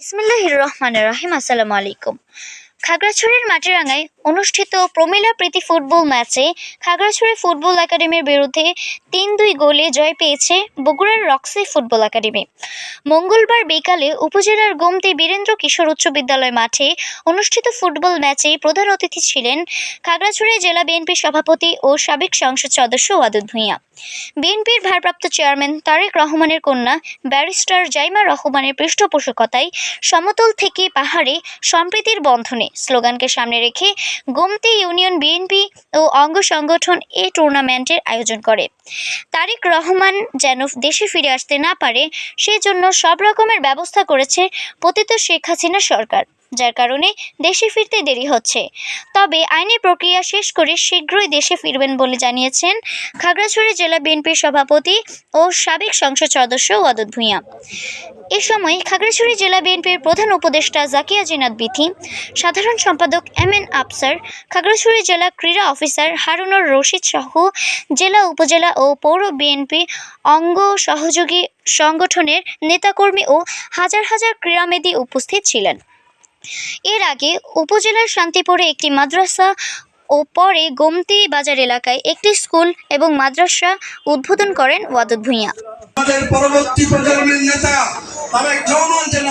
ইসমিল্লাহির রহমানের রহিম আসসালামু আলাইকুম। খাগড়াছড়ির মাটিরাঙ্গায় অনুষ্ঠিত প্রমিলা প্রীতি ফুটবল ম্যাচে খাগড়াছড়ি ফুটবল একাডেমির বিরুদ্ধে তিন দুই গোলে জয় পেয়েছে বগুড়ার রক্সি ফুটবল একাডেমি। মঙ্গলবার বিকালে উপজেলার গোমতি বীরেন্দ্র কিশোর উচ্চ বিদ্যালয় মাঠে অনুষ্ঠিত ফুটবল ম্যাচে প্রধান অতিথি ছিলেন খাগড়াছড়ি জেলা বিএনপি সভাপতি ও সাবেক সংসদ সদস্য ওয়াদুদ ভূঁইয়া। বিএনপির ভারপ্রাপ্ত চেয়ারম্যান তারেক রহমানের কন্যা ব্যারিস্টার জাইমা রহমানের পৃষ্ঠপোষকতায় সমতল থেকে পাহাড়ে সম্প্রীতির বন্ধনে স্লোগানকে সামনে রেখে গোমতি ইউনিয়ন বিএনপি ও অঙ্গ সংগঠন এ টুর্নামেন্টের আয়োজন করে। তারেক রহমান যেন দেশে ফিরে আসতে না পারে, সেজন্য সব রকমের ব্যবস্থা করেছে পতিত শেখ হাসিনা সরকার। যার কারণে দেশে ফিরতে দেরি হচ্ছে। তবে আইনি প্রক্রিয়া শেষ করে শীঘ্রই দেশে ফিরবেন বলে জানিয়েছেন খাগড়াছড়ি জেলা বিএনপির সভাপতি ও সাবেক সংসদ সদস্য ওয়াদুদ ভূঁইয়া। এ সময় খাগড়াছড়ি জেলা বিএনপির প্রধান উপদেষ্টা জাকিয়া জিনাত বিথি, সাধারণ সম্পাদক এম এন আফসার, খাগড়াছড়ি জেলা ক্রীড়া অফিসার হারুনুর রশিদ সহ জেলা উপজেলা ও পৌর বিএনপি অঙ্গ সহযোগী সংগঠনের নেতাকর্মী ও হাজার হাজার ক্রীড়ামেদী উপস্থিত ছিলেন। এর আগে উপজেলার শান্তিপুরে একটি মাদ্রাসা ও পরে গোমতি বাজার এলাকায় একটি স্কুল এবং মাদ্রাসা উদ্বোধন করেন ওয়াদুদ ভূঁইয়া। আমাদের পরবর্তী প্রজন্মের নেতা, তারেক রহমান যেন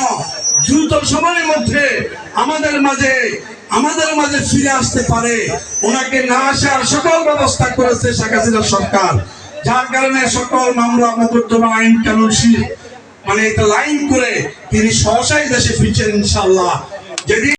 দ্রুত সময়ের মধ্যে আমাদের মাঝে আমাদের মাঝে ফিরে আসতে পারে, ওনাকে না আসার সকল ব্যবস্থা করেছে শেখ হাসিনা সরকার। যার কারণে সকল মামলা, মোকদ্দমা আইন, কানুন মানে এটা লাইন করে তিনি সহসাই দেশে ফিরছেন ইনশাল্লাহ ¡Ya!